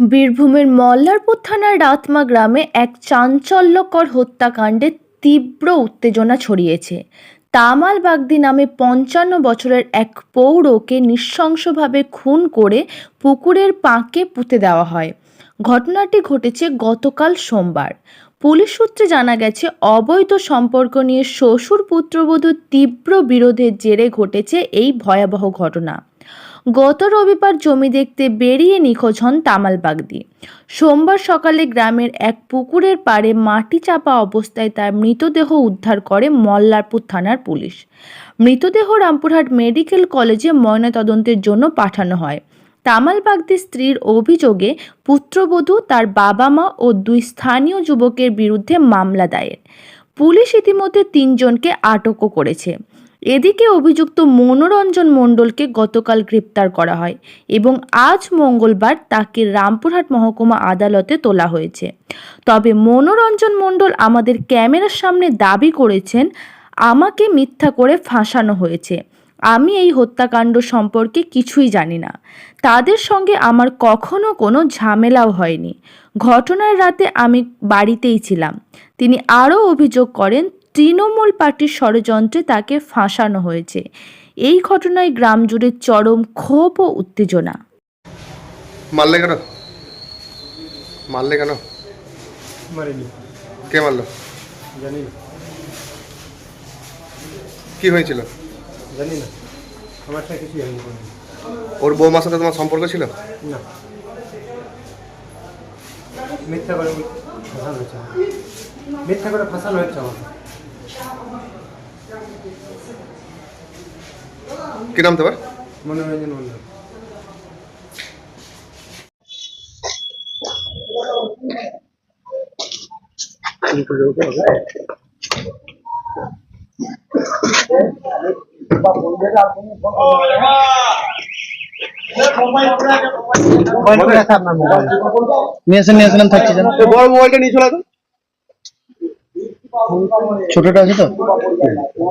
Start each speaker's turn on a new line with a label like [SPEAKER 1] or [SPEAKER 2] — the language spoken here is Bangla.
[SPEAKER 1] বীরভূমের মল্লারপুর থানার রাতমা গ্রামে এক চাঞ্চল্যকর হত্যাকাণ্ডে তীব্র উত্তেজনা ছড়িয়েছে। তামাল বাগদি নামে পঞ্চান্ন বছরের এক পৌরকে নৃশংসভাবে খুন করে পুকুরের পাঁকে পুঁতে দেওয়া হয়। ঘটনাটি ঘটেছে গতকাল সোমবার। পুলিশ সূত্রে জানা গেছে, অবৈধ সম্পর্ক নিয়ে শ্বশুর পুত্রবধূর তীব্র বিরোধের জেরে ঘটেছে এই ভয়াবহ ঘটনা। গত রবিবার জমি দেখতে বেরিয়ে নিখোঁজ হন তামাল বাগদি। সোমবার সকালে গ্রামের এক পুকুরের পাড়ে মাটি চাপা অবস্থায় তার মৃতদেহ উদ্ধার করে মল্লারপুর থানার পুলিশ। মৃতদেহ রামপুরহাট মেডিকেল কলেজে ময়নাতদন্তের জন্য পাঠানো হয়। তামাল বাগদির স্ত্রীর অভিযোগে পুত্রবধূ তার বাবা মা ও দুই স্থানীয় যুবকের বিরুদ্ধে মামলা দায়ের। পুলিশ ইতিমধ্যে তিনজনকে আটকও করেছে। এদিকে অভিযুক্ত মনোরঞ্জন মণ্ডলকে গতকাল গ্রেপ্তার করা হয় এবং আজ মঙ্গলবার তাকে রামপুরহাট মহকুমা আদালতে তোলা হয়েছে। তবে মনোরঞ্জন মণ্ডল আমাদের ক্যামেরার সামনে দাবি করেছেন, আমাকে মিথ্যা করে ফাঁসানো হয়েছে। আমি এই হত্যাকাণ্ড সম্পর্কে কিছুই জানি না। তাদের সঙ্গে আমার কখনো কোনো ঝামেলাও হয়নি। ঘটনার রাতে আমি বাড়িতেই ছিলাম। তিনি আরও অভিযোগ করেন তৃণমূল পার্টির ষড়যন্ত্রে তাকে ফাঁসানো হয়েছে। এই ঘটনায় গ্রাম জুড়ে চরম ক্ষোভ ও উত্তেজনা।
[SPEAKER 2] মারলে কেন? মারলে কেন?
[SPEAKER 3] মারিনি।
[SPEAKER 2] কে মারলো?
[SPEAKER 3] জানি না।
[SPEAKER 2] কি হয়েছিল?
[SPEAKER 3] জানি না। আমার সাথে কিছুই হয়নি
[SPEAKER 2] ওর বৌমার সাথে তোমার সম্পর্ক ছিল?
[SPEAKER 3] না। মিথ্যা করে ফাঁসানো আমাকে। মিথ্যা করে ফাঁসানো হচ্ছে আমাকে।
[SPEAKER 2] কি নাম তোমার?
[SPEAKER 3] মনোরঞ্জন মন্ডল
[SPEAKER 4] নিয়ে আসেন নিয়ে আসেন আমি থাকছি
[SPEAKER 2] বড় মোবাইলটা নিয়ে চলে আসুন।
[SPEAKER 4] ছোটটা আছে তো